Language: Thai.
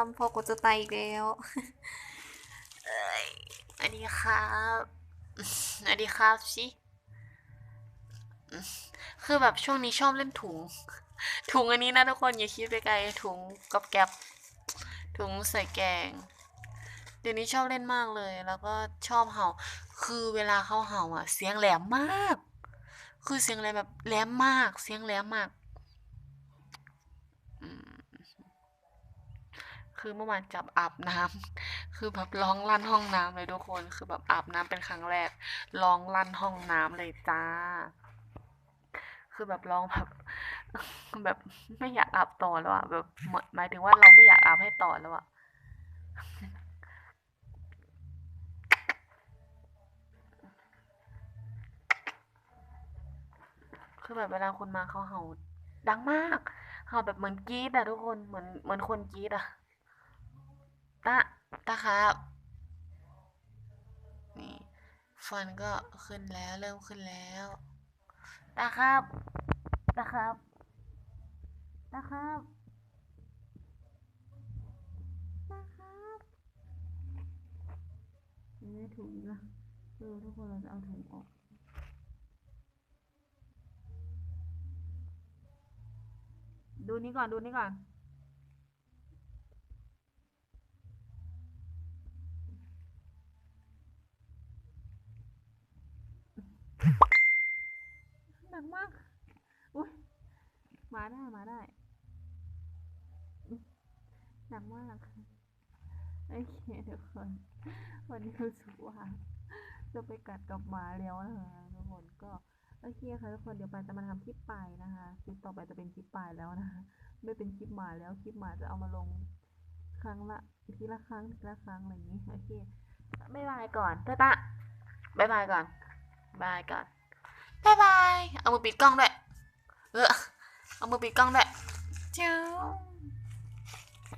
ทำพอกูจะตายอีกแล้วอันนี้ครับอันนี้ครับสิคือแบบช่วงนี้ชอบเล่นถุง ถุงอันนี้นะทุกคนอย่าคิดไปไกลถุงกับแก๊บถุงใส่แกง เดี๋ยวนี้ชอบเล่นมากเลย แล้วก็ชอบเห่า คือเวลาเขาเห่าอะ เสียงแหลมมาก คือเสียงแหลมแบบแหลมมาก เสียงแหลมมากอืม คือเมื่อวานจับอาบน้ำคือแบบร้องลั่นห้องน้ำเลยทุกคน คือแบบอาบน้ำเป็นครั้งแรก ร้องลั่นห้องน้ำเลยจ้า คือแบบร้องแบบ แบบไม่อยากอาบต่อแล้วอะแบบหมายหมายถึงว่าเราไม่อยากอาบให้ต่อแล้วอะคือแบบเวลาคนมาเขาเห่าดังมากเห่าแบบเหมือนกรี๊ดอะทุกคนเหมือนเหมือนคนกรี๊ดอะ ตาตาครับ นี่ฟันก็ขึ้นแล้วเริ่มขึ้นแล้วตาครับตาครับตาครับตาครับนี่ถุงนะเออทุกคนเราจะเอาถุงออกดูนี่ก่อนดูนี่ก่อน หนักมาก อุ้ย มา ได้มาได้ หนักมากโอเคทุกคน วันนี้รู้สึกว่าจะไปกัดกับหมาแล้วนะคะทุกคนก็โอเคค่ะทุกคนเดี๋ยวไปจะมาทำคลิปปลายนะคะคลิปต่อไปจะเป็นคลิปปลายแล้วนะคะไม่เป็นคลิปหมาแล้วคลิปหมาจะเอามาลงครั้งละทีละครั้งทีละครั้งอะไรอย่างนี้โอเคบ๊ายบายก่อนตาตาบายบายก่อนบายก่อนบายบายเอามือปิดกล้องด้วยเออ เอามือ